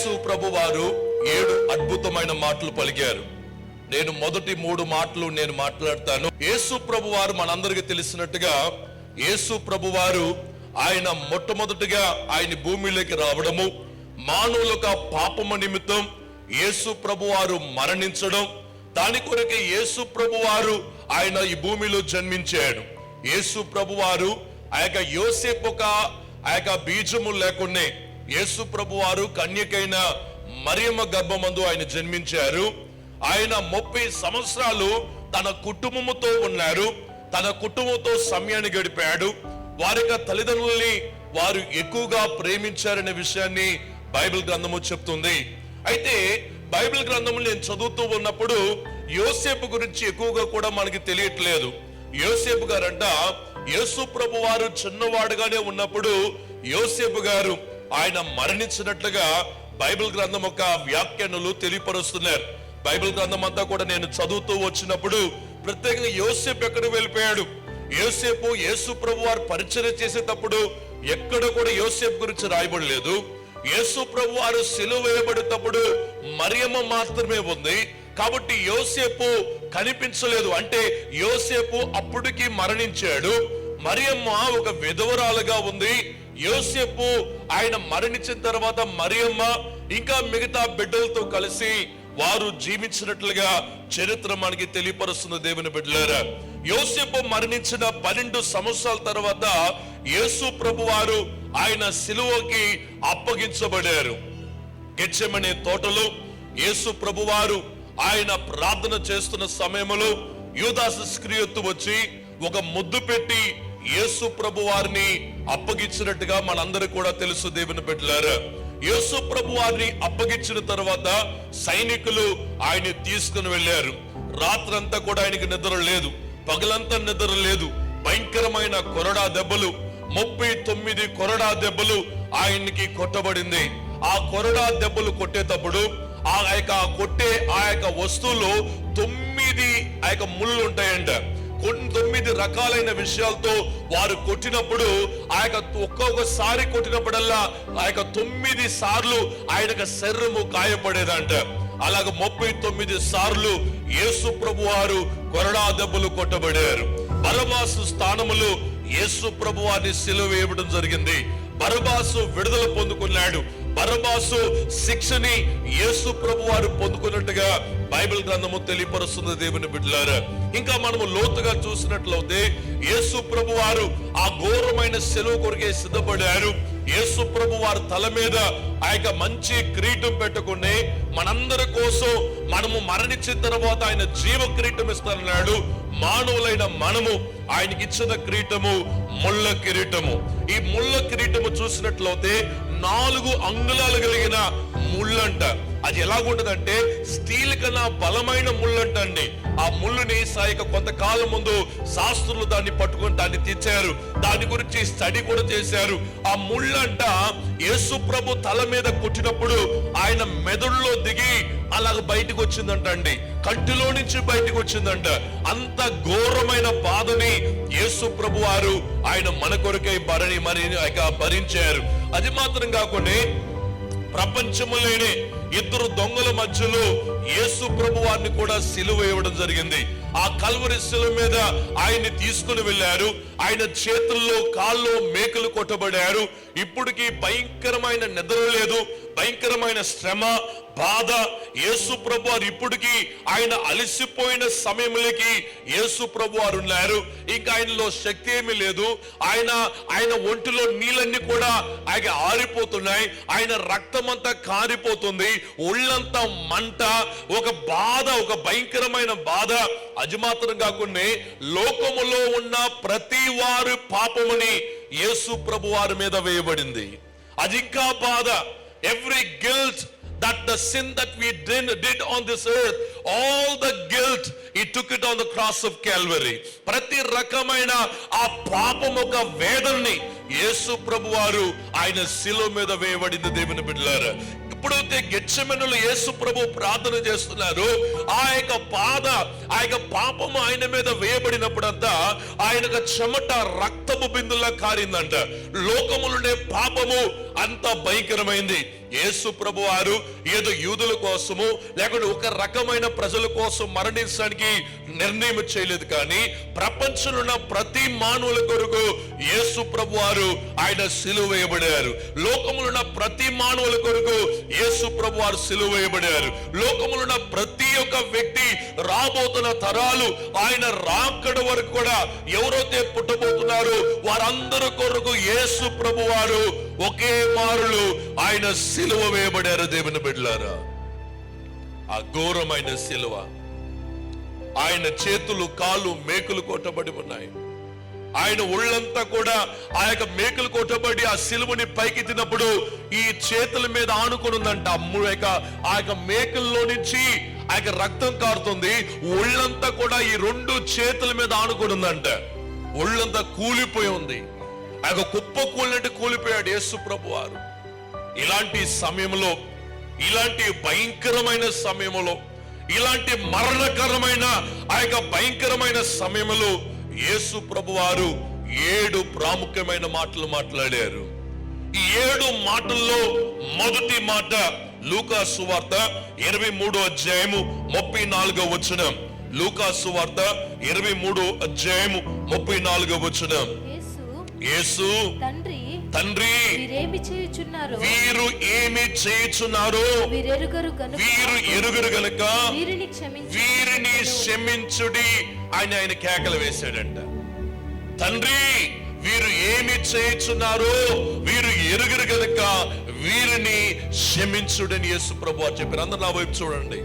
యేసు ప్రభువారు ఏడు అద్భుతమైన మాటలు పలికారు. నేను మొదటి మూడు మాటలు నేను మాట్లాడతాను. యేసు ప్రభువారు మనందరికీ తెలిసినట్టుగా యేసు ప్రభువారు ఆయన మొట్టమొదటిగా ఆయన భూమిలోకి రావడము మానవులకు పాపము నిమిత్తం యేసు ప్రభువారు మరణించడం దాని కొరకే యేసు ప్రభువారు ఆయన ఈ భూమిలో జన్మించాడు. యేసు ప్రభువారు ఆ యొక్క యోసేపు ఒక ఆ యొక్క బీజము లేకునే యేసు ప్రభు వారు కన్యకైన మరియమ్మ గర్భమందు ఆయన జన్మించారు. ఆయన ముప్పై సంవత్సరాలు తన కుటుంబముతో ఉన్నారు. తన కుటుంబంతో సమయాన్ని గడిపాడు. వారి యొక్క తల్లిదండ్రుల్ని వారు ఎక్కువగా ప్రేమించారనే విషయాన్ని బైబిల్ గ్రంథము చెప్తుంది. అయితే బైబిల్ గ్రంథము నేను చదువుతూ ఉన్నప్పుడు యోసేపు గురించి ఎక్కువగా కూడా మనకి తెలియట్లేదు. యోసేపు గారంట యేసు ప్రభు వారు చిన్నవాడుగానే ఉన్నప్పుడు యోసేపు గారు ఆయన మరణించినట్లుగా బైబిల్ గ్రంథం యొక్క వ్యాఖ్యానులు తెలియపరుస్తున్నారు. బైబిల్ గ్రంథం అంతా కూడా నేను చదువుతూ వచ్చినప్పుడు ప్రత్యేకంగా యోసేపు ఎక్కడికి వెళ్ళిపోయాడు? యోసేపు యేసు ప్రభు వారు పరిచయం చేసేటప్పుడు ఎక్కడ కూడా యోసేపు గురించి రాయబడలేదు. యేసు ప్రభు వారు సిలువ వేయబడేటప్పుడు మరియమ్మ మాత్రమే ఉంది. కాబట్టి యోసేపు కనిపించలేదు. అంటే యోసేపు అప్పటికి మరణించాడు. మరియమ్మ ఒక విధవరాలుగా ఉంది. యోసేపు ఆయన మరణించిన తర్వాత మరియమ్మ ఇంకా మిగతా బిడ్డలతో కలిసి వారు జీవించినట్లుగా చరిత్ర మనకి తెలియపరుస్తుంది దేవుని బిడ్డలారా. యోసేపు మరణించిన పన్నెండు సంవత్సరాల తర్వాత యేసు ప్రభు వారు ఆయన సిలువకి అప్పగించబడారు. గెచ్చమనే తోటలో యేసు ప్రభువారు ఆయన ప్రార్థన చేస్తున్న సమయంలో యూదాసు స్క్రియత్తు వచ్చి ఒక ముద్దు పెట్టి యేసు ప్రభు వారిని అప్పగించినట్టుగా మనందరూ కూడా తెలుసు దేవుని బిడ్డలారు. యేసు ప్రభు వారిని అప్పగించిన తర్వాత సైనికులు ఆయన్ని తీసుకుని వెళ్ళారు. రాత్రంతా కూడా ఆయనకి నిద్ర లేదు. పగలంతా నిద్ర లేదు. భయంకరమైన కొరడా దెబ్బలు ముప్పై తొమ్మిది కొరడా దెబ్బలు ఆయనకి కొట్టబడింది. ఆ కొరడా దెబ్బలు కొట్టేటప్పుడు ఆ యొక్క కొట్టే ఆ యొక్క వస్తువులో తొమ్మిది ఆ యొక్క ముళ్ళు ఉంటాయంట. తొమ్మిది రకాలైన విషయాలతో వారు కొట్టినప్పుడు ఆ యొక్క ఒక్కొక్కసారి కొట్టినప్పుడల్లా ఆ యొక్క తొమ్మిది సార్లు ఆయన శరీరము గాయపడేదంట. అలాగ ముప్పై తొమ్మిది సార్లు యేసు ప్రభు వారు కొరడా దెబ్బలు కొట్టబడారు. బరబాసు స్థానములో యేసు ప్రభు వారిని సిలువ వేయడం జరిగింది. బరబాసు విడుదల పొందుకున్నాడు. బరబాసు శిక్షని యేసు ప్రభు వారు పొందుకున్నట్టుగా బైబిల్ గ్రంథము తెలియపరుస్తుంది దేవుని బిడ్డలారా. ఇంకా మనము లోతుగా చూసినట్లయితే యేసు ప్రభు వారు ఆ ఘోరమైన సెలవు కొరికే సిద్ధపడారు. యేసు ప్రభు వారి తల మీద ఆ యొక్క మంచి క్రీటం పెట్టుకుని మనందరి కోసం మనము మరణించిన తర్వాత ఆయన జీవ కిరీటం ఇస్తానన్నాడు. మానవులైన మనము ఆయనకి ఇచ్చిన కిరీటము ముళ్ళ కిరీటము. ఈ ముళ్ళ కిరీటము చూసినట్లయితే నాలుగు అంగుళాలు కలిగిన ముళ్ళంట. అది ఎలాగుంటదంటే స్టీల్ కన్నా బలమైన ముళ్ళంట అండి. ఆ ముళ్ళుని సాయక కొంతకాలం ముందు శాస్త్రులు దాన్ని పట్టుకొని దాన్ని తెచ్చారు. దాని గురించి స్టడీ కూడా చేశారు. ఆ ముళ్ళంట యేసు ప్రభు తల మీద కొట్టినప్పుడు ఆయన మెదడులో దిగి అలాగ బయటకు వచ్చిందంట అండి. కంటిలో నుంచి బయటకు వచ్చిందంట. అంత ఘోరమైన బాధని యేసు ప్రభు వారు ఆయన మన కొరకై భరణి మరి భరించారు. అది మాత్రం కాకుండా ప్రపంచములోనే ఇద్దరు దొంగల మధ్యలో యేసు ప్రభు వారిని కూడా సిలువ ఇవ్వడం జరిగింది. ఆ కల్వరి శిలువ మీద ఆయన్ని తీసుకుని వెళ్ళారు. ఆయన చేతుల్లో కాల్లో మేకలు కొట్టబడారు. ఇప్పటికీ భయంకరమైన నిద్ర లేదు. భయంకరమైన శ్రమ బాధ యేసు ప్రభు వారు ఇప్పటికీ ఆయన అలసిపోయిన సమయంలోకి యేసు ప్రభు వారు ఉన్నారు. ఇంకా ఆయనలో శక్తి ఏమీ లేదు. ఆయన ఆయన ఒంటిలో నీళ్ళన్నీ కూడా ఆయన ఆరిపోతున్నాయి. ఆయన రక్తం అంతా కారిపోతుంది. ఒళ్ళంతా మంట ఒక బాధ ఒక భయంకరమైన బాధ అది మాత్రం కాకుండా లోకములో ఉన్న ప్రతి వారు పాపముని యేసు ప్రభు వారి మీద వేయబడింది. అది ఇంకా బాధ. Every guilt that the sin that we did, did on this earth, all the guilt, he took it on the cross of Calvary. ప్రతి రకమైన ఆ పాపం ఒక వేదల్ని యేసు ప్రభు వారు ఆయన శిలో మీద వేయబడింది దేవుని బిడ్డలారు. ఎప్పుడైతే గెచ్చమెనులు యేసు ప్రభు ప్రార్థన చేస్తున్నారు. ఆ యొక్క పాద ఆ యొక్క పాపము ఆయన మీద వేయబడినప్పుడంతా ఆయన చెమట రక్తము బిందులా కారిందంట. లోకములుండే పాపము అంత భయంకరమైంది. యేసు ప్రభు వారు ఏదో యూదుల కోసము లేకుంటే ఒక రకమైన ప్రజల కోసం మరణించడానికి నిర్ణయం చేయలేదు. కానీ ప్రపంచంలో ఉన్న ప్రతి మానవుల కొరకు యేసు ప్రభు వారు ఆయన సిలువ వేయబడారు. లోకములో ఉన్న ప్రతి మానవుల కొరకు యేసు ప్రభు వారు సిలువ వేయబడారు. లోకములో ఉన్న ప్రతి ఒక్క వ్యక్తి రాబోతున్న తరాలు ఆయన రాకడ వరకు కూడా ఎవరైతే పుట్టబోతున్నారో వారందరి కొరకు యేసు ప్రభు వారు ఒకే మారులు ఆయన సిలువ వేయబడారు దేవుని బిడ్డలారా. ఆ ఘోరమైన సిలువ. ఆయన చేతులు కాళ్ళు మేకులు కొట్టబడి ఉన్నాయి. ఆయన ఒళ్ళంతా కూడా ఆ యొక్క మేకలు కొట్టబడి ఆ సిలువని పైకి తిన్నప్పుడు ఈ చేతుల మీద ఆనుకుని ఉందంట. యొక్క ఆ యొక్క మేకల్లో నుంచి ఆ యొక్క రక్తం కారుతుంది. ఒళ్ళంతా కూడా ఈ రెండు చేతుల మీద ఆనుకుని ఉందంట. ఒళ్ళంతా కూలిపోయి ఉంది. ఆ యొక్క కుప్ప కూలినట్టు కూలిపోయాడు యేసు ప్రభు వారు ఇలాంటి సమయంలో ఇలాంటి భయంకరమైన సమయంలో ఇలాంటి మరణకరమైన ఆ యొక్క భయంకరమైన సమయంలో యేసు ప్రభు వారు ఏడు ప్రాముఖ్యమైన మాటలు మాట్లాడారు. ఈ ఏడు మాటల్లో మొదటి మాట లూకా సువార్త ఇరవై మూడో అధ్యాయము ముప్పై నాలుగో వచ్చిన లూకా సువార్త ఇరవై మూడో అధ్యాయము ముప్పై నాలుగో వచ్చిన యేసు తండ్రి తండ్రి వీరేమి చేయుచున్నారో? వీరు ఏమి చేయుచున్నారో? వీరెరుగరు గనుక వీరు ఎరుగురు గనుక వీరిని క్షమించు. వీరిని క్షమించుడి అని ఆయన కేకలు వేశాడంట. తండ్రి వీరు ఏమి చేయుచున్నారో? వీరు ఎరుగురు గనుక వీరిని క్షమించుడని యేసు ప్రభు చెప్పారు. అందరు నా వైపు చూడండి.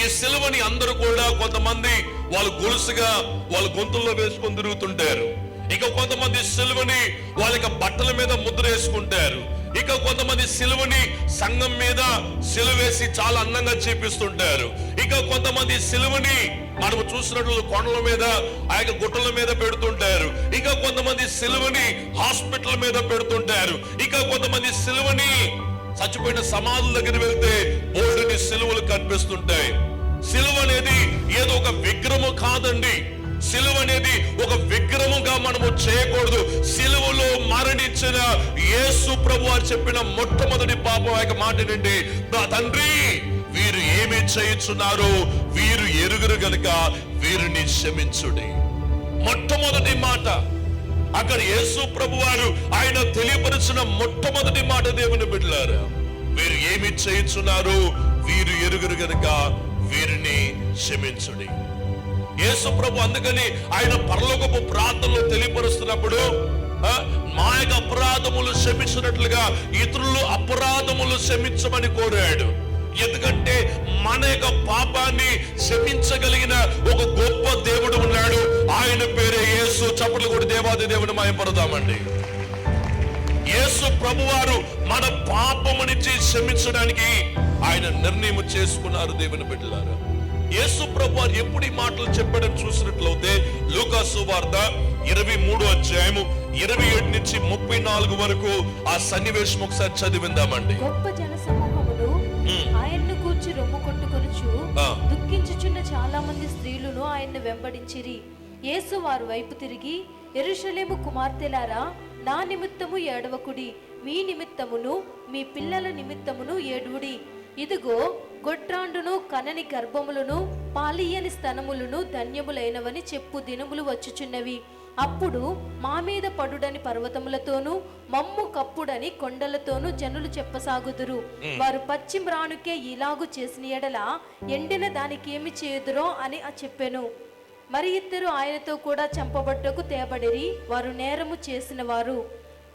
ఈ సిలువని అందరూ కూడా కొంతమంది వాళ్ళు గొలుసుగా వాళ్ళ గొంతుల్లో వేసుకొని తిరుగుతుంటారు. ఇక కొంతమంది సిలువని వాళ్ళ యొక్క బట్టల మీద ముద్ర వేసుకుంటారు. ఇక కొంతమంది సిలువని సంఘం మీద సిలువేసి చాలా అందంగా చూపిస్తుంటారు. ఇక కొంతమంది సిలువని మనము చూసినట్లు కొండల మీద ఆ యొక్క గుట్టల మీద పెడుతుంటారు. ఇక కొంతమంది సిలువని హాస్పిటల్ మీద పెడుతుంటారు. ఇక కొంతమంది సిలువని చచ్చిపోయిన సమాధుల దగ్గర వెళ్తే బోర్డుని సిలువలు కనిపిస్తుంటాయి. సిలువ అనేది ఏదో ఒక విగ్రహము కాదండి. సిలువ అనేది ఒక విగ్రహముగా మనము చేయకూడదు. సిలువలో మరణించిన యేసు ప్రభు అని చెప్పిన మొట్టమొదటి పాపం యొక్క మాట నుండి నా తండ్రి వీరు ఏమి చేయుచున్నారో వీరు ఎరుగురు గనుక వీరిని క్షమించుడి. మొట్టమొదటి మాట అక్కడ యేసు ప్రభు వారు ఆయన తెలియపరిచిన మొట్టమొదటి మాట దేవుని బిడ్డలారు వీరు ఏమి చేయించున్నారు వీరు ఎరుగురు గనుక వీరిని క్షమించుడి. యేసు ప్రభు అందుకని ఆయన పరలోకపు ప్రార్థనలు తెలియపరుస్తున్నప్పుడు ఆ, మా యొక్క అపరాధములు క్షమించినట్లుగా ఇతరులు అపరాధములు క్షమించమని కోరాడు. ఎందుకంటే మన యొక్క పాపాన్ని క్షమించగలిగిన ఒక గొప్ప దేవుడు ఉన్నాడు. ఆయన పేరే యేసు. చప్పట్లు కూడా దేవాది దేవుడు మాయపడదామండి యేసు ప్రభువారు మన పాపము నుంచి క్షమించడానికి ఆయన నిర్ణయం చేసుకున్నారు దేవుని బిడ్డలారా. యేసు ప్రభు ఎప్పుడు ఈ మాటలు చెప్పాడని చూసినట్లయితే లూకాసు వార్త ఇరవై మూడో అధ్యాయము ఇరవై ఏడు నుంచి ముప్పై నాలుగు వరకు ఆ సన్నివేశం ఒకసారి చదివిందామండి గొప్ప జన సమూహములు మ్. ఆయన్ను కూర్చి రొమ్ము కొట్టుకొనుచు. దుఃఖించుచున్న చాలా మంది స్త్రీలను ఆయన్ను వెంబడించిరి యేసు వారు వైపు తిరిగి ఎరుషలేము కుమార్తెలారా నా నిమిత్తము ఏడవకుడి మీ నిమిత్తమును మీ పిల్లల నిమిత్తమును ఏడువుడి ఇదిగో గొట్రాండును కనని గర్భములను పాలియని స్తనములను ధన్యములైనవని చెప్పు దినములు వచ్చుచున్నవి. అప్పుడు మా మీద పడుడని పర్వతములతోనూ మమ్ము కప్పుడని కొండలతోనూ జనులు చెప్పసాగుదురు. వారు పశ్చిమ్రానుకే ఇలాగు చేసిన ఎడల ఎండిన దానికి ఏమి చేయుదురో అని చెప్పెను. మరి ఇద్దరు ఆయనతో కూడా చంపబడ్డకు తేబడిరి వారు నేరము చేసిన వారు.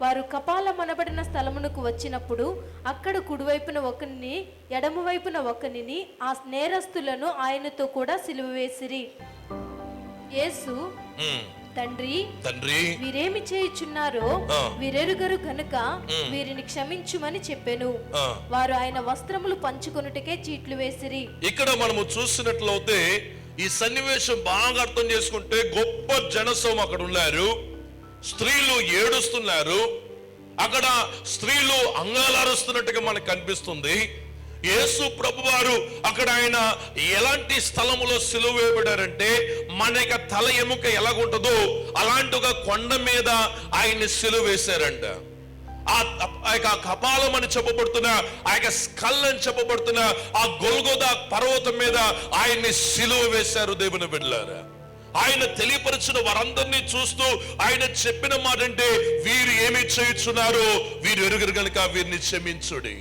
వారు కపాలమనబడిన స్థలమునకు వచ్చినప్పుడు అక్కడ కుడివైపున ఒకరిని ఎడమ వైపున ఒకరిని ఆ నేరస్తులను ఆయనతో కూడా సిలువ వేసిరి. యేసు తండ్రి తండ్రి. వీరేమి చేయుచున్నారో. వీరెరుగరు గనుక వీరిని క్షమించుమని చెప్పెను. వారు ఆయన వస్త్రములు పంచుకొనుటకే చీట్లు వేసిరి. ఇక్కడ మనము చూసినట్లయితే ఈ సన్నివేశం బాగా అర్థం చేసుకుంటే గొప్ప జనసం అక్కడ ఉన్నారు. స్త్రీలు ఏడుస్తున్నారు. అక్కడ స్త్రీలు అంగాలారుస్తున్నట్టుగా మనకు కనిపిస్తుంది. యేసు ప్రభువారు అక్కడ ఆయన ఎలాంటి స్థలములో సిలువ వేయబడారంటే మన యొక్క తల ఎముక ఎలాగుంటుందో అలాంటి ఒక కొండ మీద ఆయన్ని సిలువ వేశారంట. ఆ ఆ యొక్క కపాలం అని చెప్పబడుతున్న ఆ యొక్క స్కల్ అని చెప్పబడుతున్న ఆ గొల్గోద పర్వతం మీద ఆయన్ని సిలువ వేశారు దేవుని బిడ్డలారా. ఆయన తెలియపరిచిన వారందరినీ చూస్తూ ఆయన చెప్పిన మాట అంటే వీరు ఏమి చేయుచున్నారు వీరు ఎరుగురు గనుక వీరిని క్షమించుడి.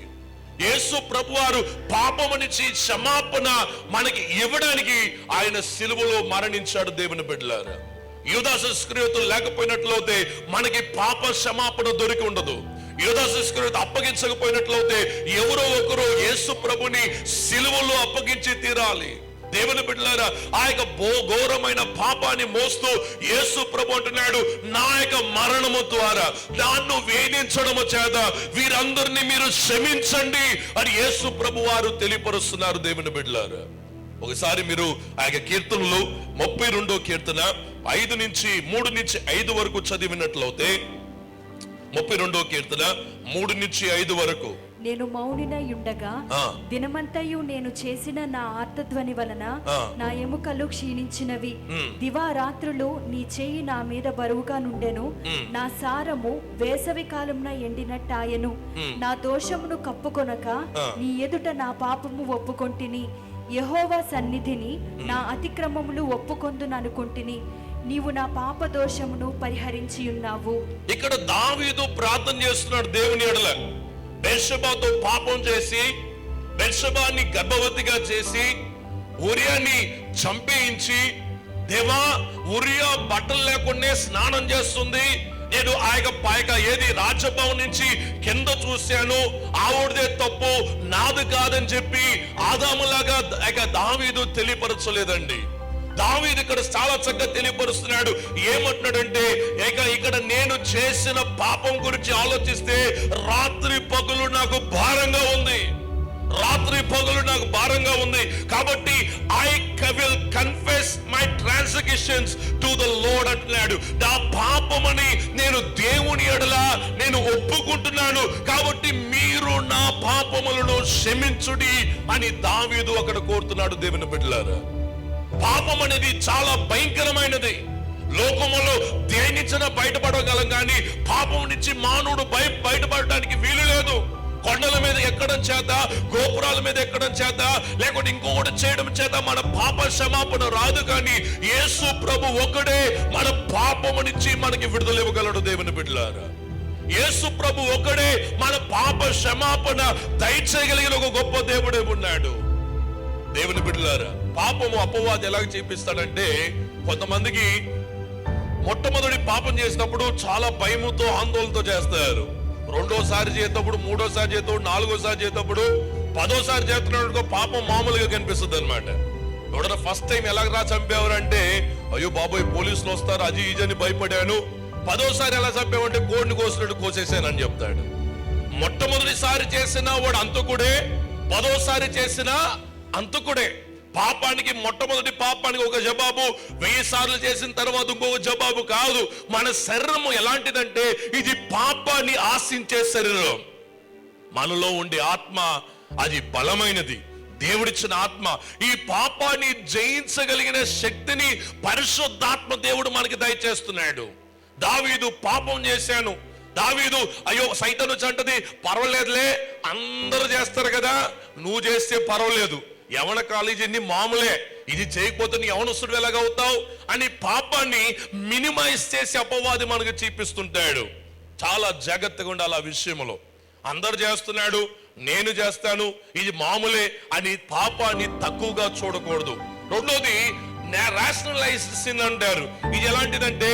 యేసు ప్రభువారు పాపమనిచి క్షమాపణ మనకి ఇవ్వడానికి ఆయన సిలువలో మరణించాడు దేవుని బిడ్డలారా. యూదాసస్క్రియతలు లేకపోయినట్లయితే మనకి పాప క్షమాపణ దొరికి ఉండదు. యూదాసస్క్రియత అప్పగించకపోయినట్లయితే ఎవరో ఒకరు యేసు ప్రభుని సిలువలో అప్పగించి తీరాలి. దేవుని బిడ్డలారా ఆ యొక్క బో- ఘోరమైన పాపాన్ని మోస్తూ యేసు ప్రభు అంటున్నాడు నా యొక్క మరణము ద్వారా దాన్ని వేధించడము చేత వీరందరినీ మీరు క్షమించండి అని యేసు ప్రభు వారు తెలియపరుస్తున్నారు దేవుని బిడ్డలారా. ఒకసారి మీరు ఆ యొక్క కీర్తనలు ముప్పై రెండో కీర్తన ఐదు నుంచి మూడు నుంచి ఐదు వరకు చదివినట్లయితే ముప్పై రెండో కీర్తన మూడు నుంచి ఐదు వరకు. నేను మౌనినై ఉండగా. దినమంతయు నేను చేసిన నా ఆర్తధ్వని వలన. నా ఎముకలు క్షీణించినవి. దివారాత్రులు నీ చేయి నా మీద బరువుగా నుండెను. నా సారము వేసవి కాలంన ఎండినట్టాయను. నా దోషమును కప్పుకొనక. నీ ఎదుట నా పాపము ఒప్పుకొంటిని యెహోవా సన్నిధిని నా అతిక్రమములు ఒప్పుకొందుననుకొంటిని నీవు నా పాప దోషమును పరిహరించి ఉన్నావు ఇక్కడ దావీదు ప్రార్థన చేస్తున్నాడు దేవుని ఎడల బెర్షబాతో పాపం చేసి బెర్షబాని గర్భవతిగా చేసి ఉరియాని చంపేయించి దేవా ఉరియా బట్టలు లేకుండా స్నానం చేస్తుంది. నేను ఆ యొక్క పైక ఏది రాజభవన్ నుంచి కింద చూశాను. ఆవిడదే తప్పు నాది కాదని చెప్పి ఆదాములాగా ఆ యొక్క దావీదు తెలియపరచలేదండి. దావీది ఇక్కడ చాలా చక్కగా తెలియపరుస్తున్నాడు. ఏమంటున్నాడంటే ఇక ఇక్కడ నేను చేసిన పాపం గురించి ఆలోచిస్తే రాత్రి పగులు నాకు భారంగా ఉంది. రాత్రి పగులు నాకు భారంగా ఉంది. కాబట్టి I will confess my transactions to the Lord అంటున్నాడు. నా పాపమని నేను దేవుని ఎడల నేను ఒప్పుకుంటున్నాను. కాబట్టి మీరు నా పాపములను క్షమించుడి అని దావీదు అక్కడ కోరుతున్నాడు దేవుని బిడ్డలారా. పాపం అనేది చాలా భయంకరమైనది. లోకములో దేనించిన బయటపడగలం కానీ పాపం నుంచి మానవుడు బయ బయటపడడానికి వీలు లేదు. కొండల మీద ఎక్కడం చేత గోపురాల మీద ఎక్కడం చేత లేకుంటే ఇంకొకటి చేయడం చేత మన పాప క్షమాపణ రాదు కానీ యేసు ప్రభు ఒకడే మన పాపము నుంచి మనకి విడుదల ఇవ్వగలడు దేవుని బిడ్డలారా. యేసు ప్రభు ఒకడే మన పాప క్షమాపణ దయచేయగలిగిన ఒక గొప్ప దేవుడే ఉన్నాడు దేవుని బిడ్డలారా పాపము అపవాది ఎలాగ చేపిస్తాడంటే కొంతమందికి మొట్టమొదటి పాపం చేసినప్పుడు చాలా భయముతో ఆందోళనతో చేస్తారు. రెండోసారి చేసేటప్పుడు మూడోసారి చేసేటప్పుడు నాలుగోసారి చేసేటప్పుడు పదోసారి చేస్తున్నప్పుడు పాపం మామూలుగా కనిపిస్తుంది అనమాట ఎవడన్నా ఫస్ట్ టైం ఎలాగ చంపేవారు అంటే అయ్యో బాబోయ్ పోలీసులు వస్తారు అది ఇది అని భయపడాను. పదోసారి ఎలా చంపావంటే కోడిని కోసినట్టు కోసేసానని చెప్తాడు. మొట్టమొదటిసారి చేసిన వాడు అంతకుడే పదోసారి చేసిన అంతకుడే. పాపానికి మొట్టమొదటి పాపానికి ఒక జవాబు. వెయ్యి సార్లు చేసిన తర్వాత ఇంకొక జవాబు కాదు. మన శరీరము ఎలాంటిదంటే ఇది పాపాన్ని ఆశించే శరీరం. మనలో ఉండే ఆత్మ అది బలమైనది. దేవుడిచ్చిన ఆత్మ. ఈ పాపాన్ని జయించగలిగిన శక్తిని పరిశుద్ధాత్మ దేవుడు మనకి దయచేస్తున్నాడు. దావీదు పాపం చేశాను. దావీదు అయ్యో సైతను చంటది పర్వాలేదులే. అందరూ చేస్తారు కదా. నువ్వు చేస్తే పర్వాలేదు. యవన కాలేజీ మామూలే. ఇది చేయకపోతే నీ యవనస్తుడు ఎలాగవుతావు అని పాపాన్ని మినిమైజ్ చేసి అపవాది మనకు చూపిస్తుంటాడు. చాలా జాగ్రత్తగా ఉండాలి ఆ విషయంలో. అందరు చేస్తున్నాడు నేను చేస్తాను ఇది మామూలే అని పాపాన్ని తక్కువగా చూడకూడదు. రెండోది రాషనలైజ్డ్ సిన్ అంటారు. ఇది ఎలాంటిదంటే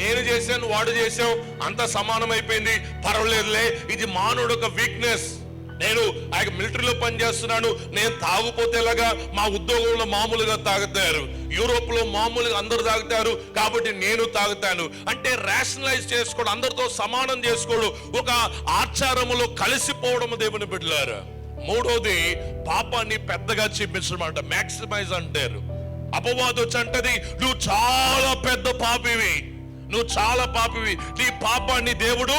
నేను చేశాను వాడు చేశాం అంత సమానం అయిపోయింది పర్వాలేదులే ఇది మానవుడు ఒక వీక్నెస్ నేను ఆ యొక్క మిలిటరీలో పనిచేస్తున్నాను. నేను తాగుపోతే ఎలాగా మా ఉద్యోగంలో మామూలుగా తాగుతారు. యూరోప్లో మామూలుగా అందరు తాగుతారు. కాబట్టి నేను తాగుతాను. అంటే రేషనలైజ్ చేసుకోడు అందరితో సమానం చేసుకోడు. ఒక ఆచారములో కలిసిపోవడం దేవుని బిడ్డలారా. మూడోది పాపాన్ని పెద్దగా చూపించడం అంట మ్యాక్సిమైజ్ అంటారు. అపవాదు వచ్చి అంటది నువ్వు చాలా పెద్ద పాపివి. నువ్వు చాలా పాపివి. నీ పాపాన్ని దేవుడు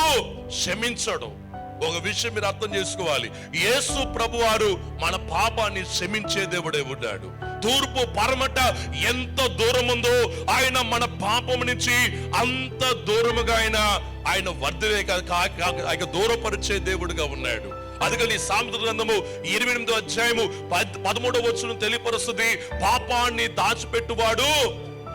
క్షమించడు. ఒక విషయం మీరు అర్థం చేసుకోవాలి. యేసు ప్రభువారు మన పాపాన్ని క్షమించే దేవుడే ఉన్నాడు. తూర్పు పరమట ఎంత దూరం ఉందో ఆయన మన పాపం నుంచి అంత దూరముగా ఆయన ఆయన వర్ధవే కాక ఆయన దూరపరిచే దేవుడుగా ఉన్నాడు. అందుకని సామెత గ్రంథము ఇరవై ఎనిమిదో అధ్యాయము పద్- పదమూడవ వచ్చును తెలియపరుస్తుంది. పాపాన్ని దాచిపెట్టువాడు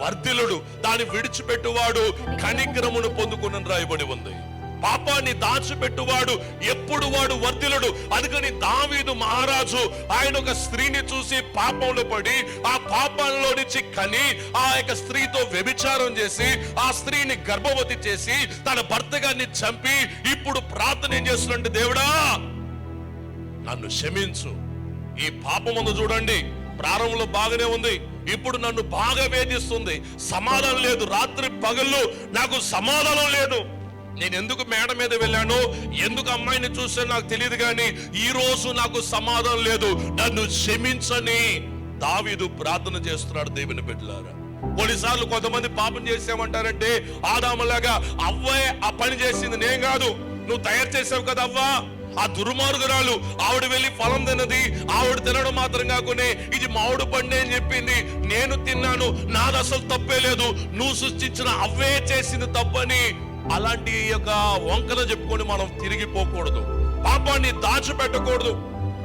వర్ధిలుడు దాన్ని విడిచిపెట్టువాడు కనిగ్రమును పొందుకుని రాయబడి ఉంది. పాపాన్ని దాచిపెట్టువాడు ఎప్పుడు వాడు వర్ధిలుడు. అందుకని దావీదు మహారాజు ఆయన ఒక స్త్రీని చూసి పాపంలో పడి ఆ పాపంలో నుంచి కని ఆ యొక్క స్త్రీతో వ్యభిచారం చేసి ఆ స్త్రీని గర్భవతి చేసి తన భర్త గారిని చంపి ఇప్పుడు ప్రార్థన ఏం చేస్తున్నట్టు దేవుడా? నన్ను క్షమించు. ఈ పాపం ఉంది చూడండి. ప్రారంభంలో బాగానే ఉంది. ఇప్పుడు నన్ను బాగా వేధిస్తుంది. సమాధానం లేదు. రాత్రి పగళ్ళు నాకు సమాధానం లేదు. నేను ఎందుకు మేడ మీద వెళ్ళాను? ఎందుకు అమ్మాయిని చూస్తే నాకు తెలియదు కానీ ఈ రోజు నాకు సమాధానం లేదు. నన్ను క్షమించని దావీదు ప్రార్థన చేస్తున్నాడు దేవుని బిడ్డలారా. కొన్నిసార్లు కొంతమంది పాపం చేసామంటారంటే ఆదాములాగా అవ్వే ఆ పని చేసింది నేను కాదు. నువ్వు తయారు చేసావు కదా అవ్వా. ఆ దుర్మార్గురాలు ఆవిడ వెళ్ళి ఫలం తిన్నది ఆవిడ తినడం మాత్రం కాకునే ఇది మామిడి పండే అని చెప్పింది. నేను తిన్నాను నాది అసలు తప్పే లేదు. నువ్వు సృష్టించిన అవ్వే చేసింది తప్పని అలాంటి యొక్క వంకన చెప్పుకొని మనం తిరిగిపోకూడదు పాపాన్ని దాచిపెట్టకూడదు.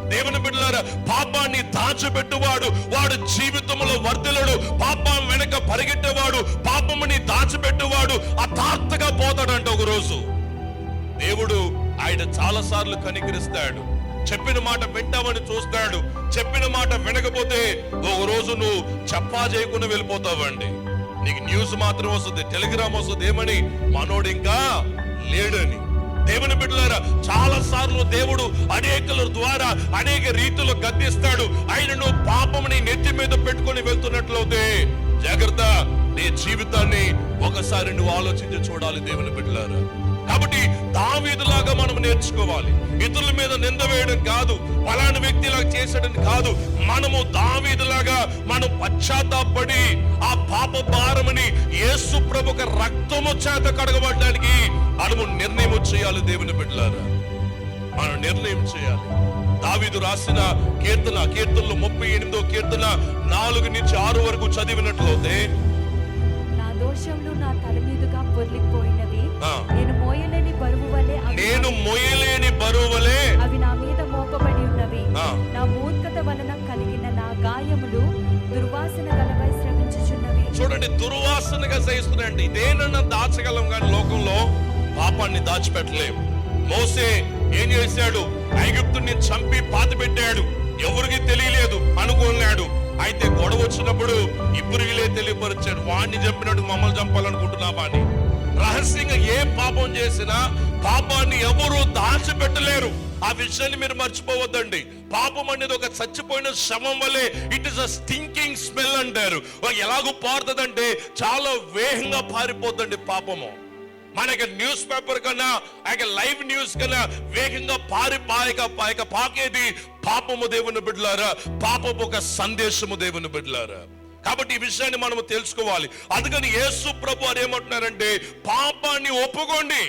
దేవుని బిడ్డలారా పాపాన్ని దాచిపెట్టువాడు వాడు జీవితంలో వర్ధిలుడు పాపం వెనక పరిగెట్టేవాడు పాపముని దాచిపెట్టువాడు అతార్థగా పోతాడంట ఒక రోజు దేవుడు ఆయన చాలా సార్లు కనికరిస్తాడు. చెప్పిన మాట వింటామని చూస్తాడు. చెప్పిన మాట వినకపోతే ఒక రోజు నువ్వు చెప్పా చేయకుండా వెళ్ళిపోతావండి. నీకు న్యూస్ మాత్రం వస్తుంది టెలిగ్రామ్ వస్తుంది. ఏమని? మనోడు ఇంకా లేడని. దేవుని బిడ్డలారా చాలా సార్లు దేవుడు అనేకుల ద్వారా అనేక రీతిలో గద్దిస్తాడు. ఆయనను పాపముని నెత్తి మీద పెట్టుకొని వెళ్తున్నట్లయితే జాగ్రత్త నీ జీవితాన్ని ఒకసారి నువ్వు ఆలోచించి చూడాలి దేవుని బిడ్డలారా. కాబట్టి దావీదులాగా మనం నేర్చుకోవాలి. ఇతరుల మీద నింద వేయడం కాదు పలాని వ్యక్తి ఇలా చేసాడని కాదు. మనము దావీదులాగా మనం పశ్చాత్తాపడి ఆ పాప భారముని యేసు ప్రభుక రక్తము చేత కడగబడడానికి మనము నిర్ణయం చేయాలి దేవుని బిడ్డలారా. మనం నిర్ణయం చేయాలి. దావీదు రాసిన కీర్తన కీర్తనలు ముప్పై ఎనిమిదో కీర్తన నాలుగు నుంచి ఆరు వరకు చదివినట్లయితే నా దోషములు నా తల మీదుగా పొర్లిపోయినవి. నేను మోయలేని బరువు వలె నేను మొయ్యలేని బరువులే అవి నా మీద మోపబడి ఉన్నవి. నా మూర్ఖత వలన కలిగిన నా గాయములు దుర్వాసన గలవై స్రవించుచున్నవి. చూడండి దుర్వాసనగా సహిస్తున్నాయండి ఇదేనన్నా దాచగలం కానీ లోకంలో పాపాన్ని దాచిపెట్టలేం మోసే ఏం చేశాడు? ఐగుప్తుని చంపి పాతి పెట్టాడు ఎవరికి తెలియలేదు. అనుకున్నాడు అయితే గొడవ వచ్చినప్పుడు ఇబ్బరిగిలే తెలియపరిచాడు. వాడిని చంపినట్టు మమ్మల్ని చంపాలనుకుంటున్నావా అని రహస్యంగా ఏ పాపం చేసినా పాపాన్ని ఎవరు దాచిపెట్టలేరు. ఆ విషయాన్ని మీరు మర్చిపోవద్దండి. పాపం అనేది ఒక చచ్చిపోయిన శవం వల్లే it is a stinking smell అంటారు. ఒక ఎలాగో పారుతుందంటే చాలా వేగంగా పారిపోతుంది పాపము. మనకి న్యూస్ పేపర్ కన్నా ఆయన లైవ్ న్యూస్ కన్నా వేగంగా పారి పాయక పాయక పాకేది పాపము దేవుని బిడ్డలారా? పాపము ఒక సందేశము దేవుని బిడ్డలారా? కాబట్టి ఈ విషయాన్ని మనము తెలుసుకోవాలి. అందుకని యేసు ప్రభు అని ఏమంటున్నారంటే పాపాన్ని ఒప్పుకోండి.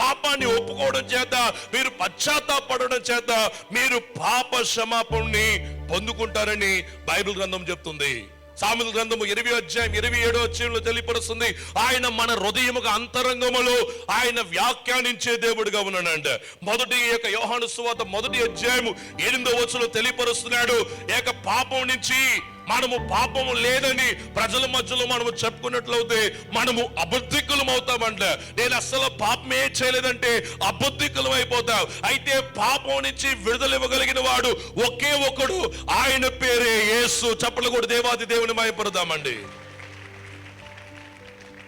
పాపాన్ని ఒప్పుకోవడం చేత మీరు పశ్చాత్తాపడడం చేత మీరు పాప క్షమాపణని పొందుకుంటారని బైబిల్ గ్రంథం చెప్తుంది. సామెత గ్రంథము ఇరవై అధ్యాయం ఇరవై ఏడో అధ్యాయంలో తెలియపరుస్తుంది. ఆయన మన హృదయముగా అంతరంగములో ఆయన వ్యాఖ్యానించే దేవుడిగా ఉన్నాడంట. మొదటి యొక్క యోహాను సువాత మొదటి అధ్యాయము ఎనిమిదో వచ్చులో తెలియపరుస్తున్నాడు. ఏక పాపం నుంచి మనము పాపము లేదని ప్రజల మధ్యలో మనము చెప్పుకున్నట్లయితే మనము అబద్ధికులం అవుతామంట నేను అస్సలు పాపమే చేయలేదంటే అబద్ధికులం అయిపోతావు. అయితే పాపం నుంచి విడుదల ఇవ్వగలిగిన వాడు ఒకే ఒకడు. ఆయన పేరే యేసు. చెప్పలు కూడా దేవాది దేవుని భయపడదామండి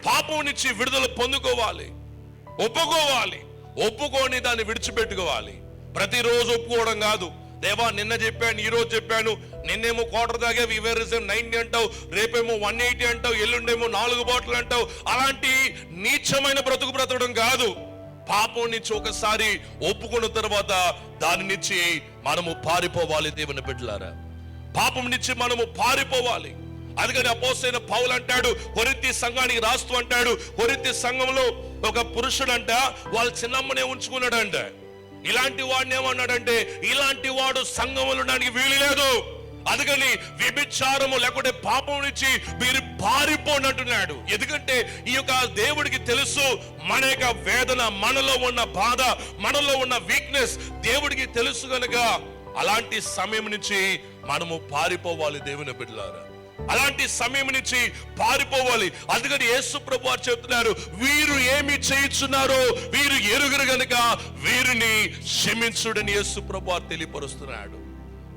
పాపం నుంచి విడుదల పొందుకోవాలి. ఒప్పుకోవాలి. ఒప్పుకొని దాన్ని విడిచిపెట్టుకోవాలి. ప్రతిరోజు ఒప్పుకోవడం కాదు. దేవా నిన్న చెప్పాను ఈ రోజు చెప్పాను. నిన్నేమో క్వార్టర్ దాగా వివరిసం నైన్టీ అంటావు రేపేమో వన్ ఎయిటీ అంటావు ఎల్లుండేమో నాలుగు బాటిల్ అంటావు. అలాంటి నీచమైన బ్రతుకు బ్రతకడం కాదు. పాపం నుంచి ఒకసారి ఒప్పుకున్న తర్వాత దాని నుంచి మనము పారిపోవాలి దేవుని బిడ్డలారా. పాపం నుంచి మనము పారిపోవాలి. అందుకని అపోసైన పౌలు అంటాడు కొరింతి సంఘానికి రాస్తూ అంటాడు కొరింతి సంఘంలో ఒక పురుషుడంట వాళ్ళ చిన్నమ్మనే ఉంచుకున్నాడంట. ఇలాంటి వాడిని ఏమన్నాడంటే ఇలాంటి వాడు సంఘములు ఉండడానికి వీలు లేదు. అందుకని వ్యభిచారము లేకుంటే పాపం నుంచి మీరు పారిపోనట్టున్నాడు. ఎందుకంటే ఈ యొక్క దేవుడికి తెలుసు మన యొక్క వేదన మనలో ఉన్న బాధ మనలో ఉన్న వీక్నెస్ దేవుడికి తెలుసు కనుక అలాంటి సమయం నుంచి మనము పారిపోవాలి దేవుని బిడ్డలారా. అలాంటి సమయం నుంచి పారిపోవాలి. అందుకని యేసు ప్రభు వారు చెప్తున్నారు వీరు ఏమి చేయించున్నారో వీరు ఎరుగురు గనుక వీరిని క్షమించుడని యేసు ప్రభు వారు తెలియపరుస్తున్నాడు.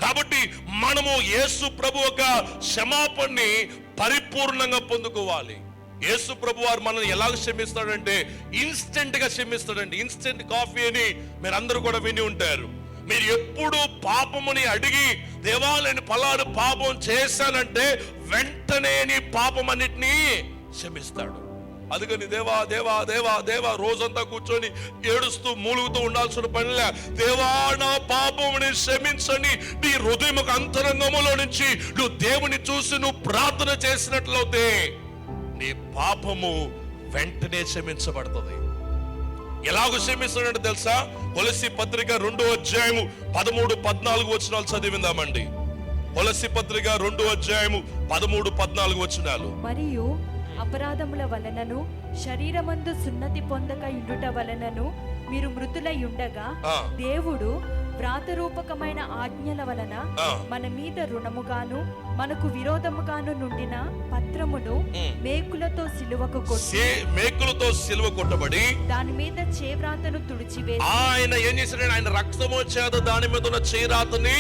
కాబట్టి మనము యేసు ప్రభు యొక్క క్షమాపణని పరిపూర్ణంగా పొందుకోవాలి. యేసు ప్రభు వారు మనల్ని ఎలా క్షమిస్తాడంటే ఇన్స్టెంట్గా క్షమిస్తాడండి. ఇన్స్టెంట్ కాఫీ అని మీరు అందరూ కూడా విని ఉంటారు. మీరు ఎప్పుడు పాపముని అడిగి దేవాలయని పలాడు పాపం చేశానంటే వెంటనే నీ పాపం అన్నిటినీ క్షమిస్తాడు. అందుకని దేవా దేవా దేవా దేవా రోజంతా కూర్చొని ఏడుస్తూ మూలుగుతూ ఉండాల్సిన పనిలే. దేవా నా పాపముని క్షమించని నీ హృదయముకు అంతరంగములో నుంచి నువ్వు దేవుని చూసి నువ్వు ప్రార్థన చేసినట్లయితే నీ పాపము వెంటనే క్షమించబడుతుంది. ఎలాగో క్షమిస్తాడంటే తెలుసా? కొలసి పత్రిక రెండో అధ్యాయము పదమూడు పద్నాలుగు వచనాలు చదివిందామండి కొలసి పత్రిక రెండో అధ్యాయము పదమూడు పద్నాలుగు వచనాలు. మరియు అపరాధముల వలనను శరీరమందు సున్నతి పొందక ఇండుట వలనను మీరు మృతులై ఉండగా. దేవుడు వ్రాతరూపకమైన ఆజ్ఞల వలన. మన మీద రుణముగాను మనకు విరోధముగాను నుండిన పత్రమును. మేకులతో సిలువకు కొట్టి మేకులతో సిలువ కొట్టబడి దాని మీద చేవ్రాతను తుడిచివేసి ఆయన ఏం చేశాడు ఆయన రక్తము చేత దాని మీద ఉన్న చేరాతని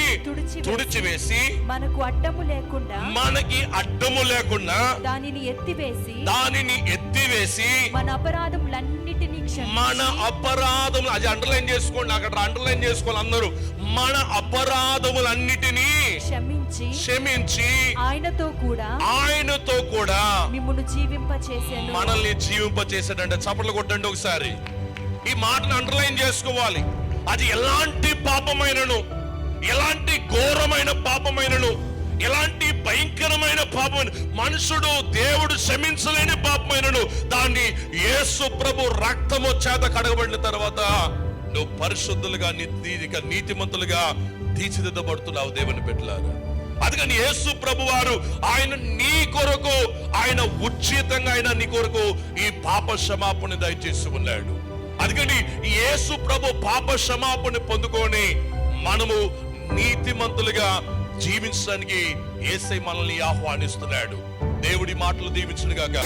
తుడిచివేసి మనకు అడ్డము లేకుండా మనకి అడ్డము లేకుండా దానిని ఎత్తివేసి దానిని ఎత్తివేసి మన అపరాధములన్నిటినీ మన అపరాధములు అది అండర్లైన్ చేసుకోండి అక్కడ అండర్లైన్ చేసుకోవాలి అందరూ మన అపరాధములన్నిటినీ క్షమించి క్షమించి ఆయనతో కూడా ఆయనతో కూడా మిమ్మును జీవింప చేశాను మనల్ని జీవింప చేశాడంటే చప్పట్లు కొట్టండి ఒకసారి. ఈ మాటను అండర్లైన్ చేసుకోవాలి. అది ఎలాంటి పాపమైనను ఎలాంటి ఘోరమైన పాపమైనను ఎలాంటి భయంకరమైన పాపం మనుషుడు దేవుడు క్షమించలేని పాపమైనను దాన్ని యేసు ప్రభు రక్తము చేత కడగబడిన తర్వాత నువ్వు పరిశుద్ధులుగా నీతిగా నీతిమంతులుగా తీర్చిదిద్దబడుతున్నావు దేవుని పెట్టలాగా అందుకని యేసు ప్రభు వారు ఆయన నీ కొరకు ఆయన ఉచితంగా ఆయన నీ కొరకు ఈ పాప క్షమాపణ దయచేసి ఉన్నాడు. అందుకని ఈ యేసు ప్రభు పాప క్షమాపణ పొందుకొని మనము నీతిమంతులుగా జీవించడానికి ఏసై మనల్ని ఆహ్వానిస్తున్నాడు. దేవుడి మాటలు దీవించుగాక